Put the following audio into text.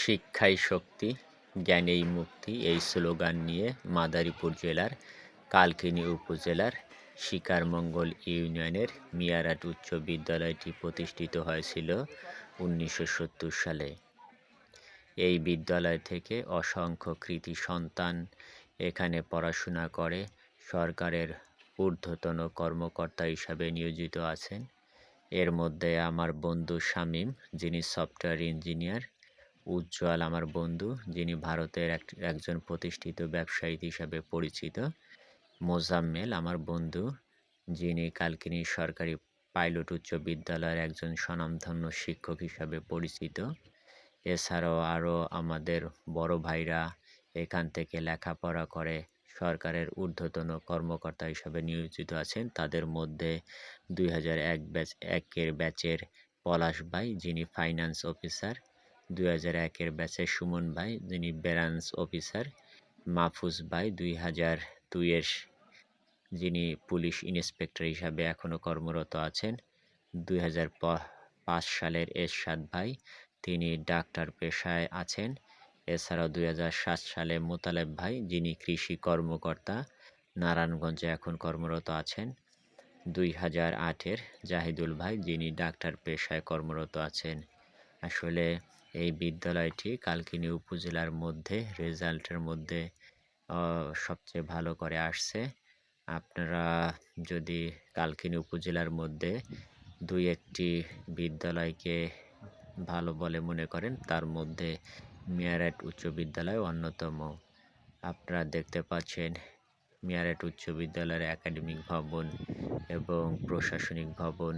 শিক্ষাই শক্তি, জ্ঞানেই মুক্তি, এই স্লোগান নিয়ে মাদারীপুর জেলার কালকিনি উপজেলার শিকারমঙ্গল ইউনিয়নের মিয়ারাট উচ্চ বিদ্যালয়টি প্রতিষ্ঠিত হয়েছিল উনিশশো সত্তর সালে। এই বিদ্যালয় থেকে অসংখ্য কৃতি সন্তান এখানে পড়াশোনা করে, সরকারের ঊর্ধ্বতন কর্মকর্তা হিসাবে নিয়োজিত আছেন। এর মধ্যে আমার বন্ধু শামীম, যিনি সফটওয়্যার ইঞ্জিনিয়ার উজ্জ্বল আমার বন্ধু, যিনি ভারতের এক, একজন প্রতিষ্ঠিত ব্যবসায়ী হিসাবে পরিচিত। মোজাম্মেল আমার বন্ধু, যিনি কালকিনি সরকারি পাইলট উচ্চ বিদ্যালয়ের একজন স্বনামধন্য শিক্ষক হিসাবে পরিচিত। এছাড়াও আরও আমাদের বড় ভাইরা এখান থেকে লেখাপড়া করে সরকারের ঊর্ধ্বতন কর্মকর্তা হিসাবে নিয়োজিত আছেন। তাদের মধ্যে দুই হাজার এক ব্যাচ, একের ব্যাচের পলাশ ভাই, যিনি ফাইন্যান্স অফিসার দুই হাজার একের ব্যাচের সুমন ভাই, যিনি ব্রাঞ্চ অফিসার মাহফুজ ভাই দুই হাজার দুইয়ের যিনি পুলিশ ইন্সপেক্টর হিসাবে এখনও কর্মরত আছেন। দুই হাজার পাঁচ সালের এরশাদ ভাই, তিনি ডাক্তার পেশায় আছেন। এছাড়াও দুই হাজার সাত সালে মোতালেব ভাই, যিনি কৃষি কর্মকর্তা, নারায়ণগঞ্জে এখন কর্মরত আছেন। দুই হাজার আটের জাহিদুল ভাই, যিনি ডাক্তার পেশায় কর্মরত আছেন। আসলে এই বিদ্যালয়টি কালকিনি উপজেলার মধ্যে, রেজাল্টের মধ্যে সবচেয়ে ভালো করে আসছে। আপনারা যদি কালকিনি উপজেলার মধ্যে দুই একটি বিদ্যালয়কে ভালো বলে মনে করেন, তার মধ্যে মিয়ারেট উচ্চ বিদ্যালয় অন্যতম। আপনারা দেখতে পাচ্ছেন মিয়ারেট উচ্চ বিদ্যালয়ের একাডেমিক ভবন এবং প্রশাসনিক ভবন।